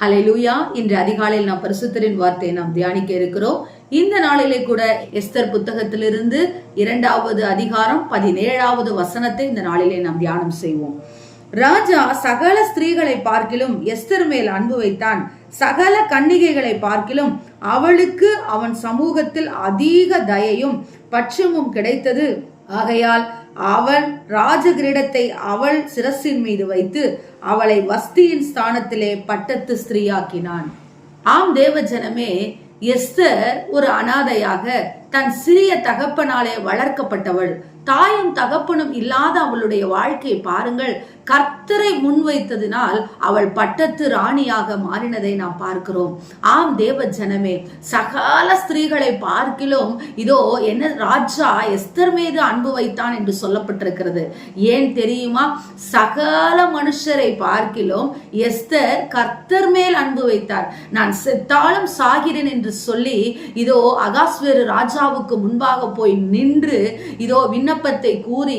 ஹalleluya. இன்று அதிகாலையில் நாம் பரிசுத்தரின் வார்த்தையை நாம் தியானிக்க இருக்கிறோம். இந்த நாளிலே கூட எஸ்தர் புத்தகத்திலிருந்து இரண்டாவது அதிகாரம் பதினேழாவது வசனத்தை இந்த நாளிலே நாம் தியானம் செய்வோம். ராஜா சகல ஸ்திரீகளை பார்க்கிலும் எஸ்தர் மேல் அன்பு வைத்தான். சகல கன்னிகைகளை பார்க்கிலும் அவளுக்கு அவன் சமூகத்தில் அதிக தயையும் பட்சமும் கிடைத்தது. ஆகையால் அவன் ராஜகிரீடத்தை அவள் சிரசின் மீது வைத்து அவளை வஸ்தியின் ஸ்தானத்திலே பட்டத்து ஸ்திரீயாக்கினான். ஆம் தேவ ஜனமே எஸ்தர் ஒரு அனாதையாக தன் சிறிய தகப்பனாலே வளர்க்கப்பட்டவள். தாயும் தகப்பனும் இல்லாத அவளுடைய வாழ்க்கையை பாருங்கள். கர்த்தரை முன்வைத்ததினால் அவள் பட்டத்து ராணியாக மாறினதை நாம் பார்க்கிறோம். ஆம் தேவ ஜனமே சகல ஸ்திரீகளை பார்க்கிலும் இதோ என்ன ராஜா எஸ்தர் மீது அன்பு வைத்தான் என்று சொல்லப்பட்டிருக்கிறது. ஏன் தெரியுமா? சகல மனுஷரை பார்க்கிலும் எஸ்தர் கர்த்தர் மேல் அன்பு வைத்தார். நான் செத்தாலும் சாகிறேன் என்று சொல்லி இதோ அகாஸ்வேரு ராஜாவுக்கு முன்பாக போய் நின்று இதோ விண்ணப்பத்தை கூறி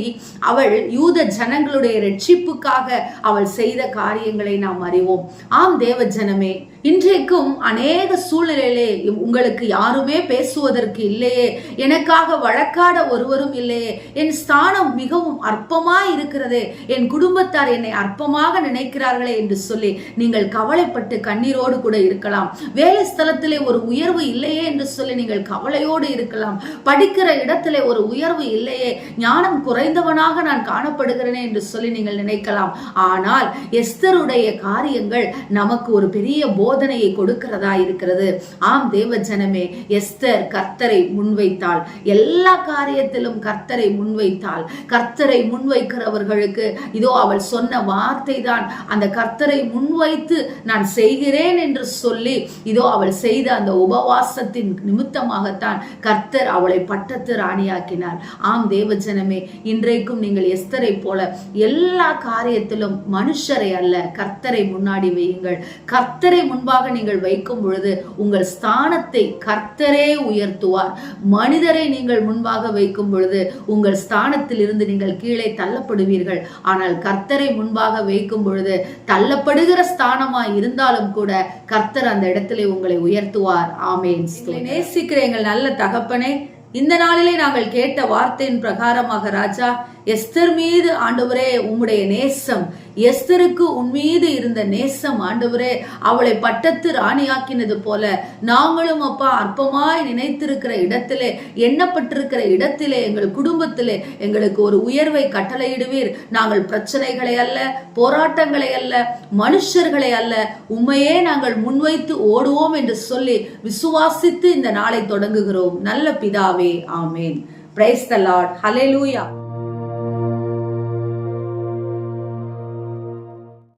அவள் யூத ஜனங்களுடைய ரட்சிப்புக்காக அவள் செய்த காரியங்களை நாம் அறிவோம். ஆம் தேவ ஜனமே இன்றைக்கும் அநேக சூழ்நிலையிலே உங்களுக்கு யாருமே பேசுவதற்கு இல்லையே. எனக்காக வழக்காட ஒருவரும் இல்லையே. என் ஸ்தானம் மிகவும் அற்பமா இருக்கிறது. என் குடும்பத்தார் என்னை அற்பமாக நினைக்கிறார்களே என்று சொல்லி நீங்கள் கவலைப்பட்டு கண்ணீரோடு கூட இருக்கலாம். வேலை ஸ்தலத்திலே ஒரு உயர்வு இல்லையே என்று சொல்லி நீங்கள் கவலையோடு இருக்கலாம். படிக்கிற இடத்திலே ஒரு உயர்வு இல்லையே. ஞானம் குறைந்தவனாக நான் காணப்படுகிறேனே என்று சொல்லி நீங்கள் நினைக்கலாம். ஆனால் எஸ்தருடைய காரியங்கள் நமக்கு ஒரு பெரிய போதனையை கொடுக்கிறதா இருக்கிறது. ஆம் தேவ ஜனமே எஸ்தர் கர்த்தரை முன்வைத்தாள். எல்லா காரியத்திலும் கர்த்தரை முன்வைத்தாள். கர்த்தரை முன்வைக்கிறவர்களுக்கு இதோ அவள் சொன்ன வார்த்தை தான் அந்த கர்த்தரை முன்வைத்து நான் செய்கிறேன் என்று சொல்லி இதோ அவள் செய்த அந்த உபவாசத்தின் நிமித்தமாகத்தான் கர்த்தர் அவளை பட்டத்து ராணியாக்கினார். ஆம் தேவஜனமே இன்றைக்கும் நீங்கள் எஸ்தரை போல எல்லா காரியத்திலும் மனுஷரை அல்ல கர்த்தரை முன்னாடி வையுங்கள். கர்த்தரை முன்பாக நீங்கள் வைக்கும் பொழுது உங்கள் ஸ்தானத்தை கர்த்தரே உயர்த்துவார். மனிதரை நீங்கள் முன்பாக வைக்கும் பொழுது உங்கள் ஸ்தானத்தில் இருந்து நீங்கள் கீழே தள்ளப்படுவீர்கள். ஆனால் கர்த்தரை முன்பாக வைக்கும் பொழுது தள்ளப்படுகிற ஸ்தானமாய் இருந்தாலும் கூட கர்த்தர் அந்த இடத்திலே உங்களை உயர்த்துவார். ஆமேன். நேசிக்கிற எங்கள் நல்ல தகப்பனே இந்த நாளிலே நாங்கள் கேட்ட வார்த்தையின் பிரகாரமாக ராஜா எஸ்தர் மீது ஆண்டவரே உம்முடைய நேசம் எஸ்தருக்கு உன்மீது இருந்த நேசம் ஆண்டவரே அவளை பட்டத்து ராணியாக்கினது போல நாங்களும் அப்பா அற்பமாய் நினைத்திருக்கிற இடத்திலே எண்ணப்பட்டிருக்கிற இடத்திலே எங்கள் குடும்பத்திலே எங்களுக்கு ஒரு உயர்வை கட்டளையிடுவீர். நாங்கள் பிரச்சனைகளை அல்ல போராட்டங்களை அல்ல மனுஷர்களை அல்ல. உண்மையே நாங்கள் முன்வைத்து ஓடுவோம் என்று சொல்லி விசுவாசித்து இந்த நாளை தொடங்குகிறோம். நல்ல பிதாவே ஆமேன். Praise the Lord hallelujah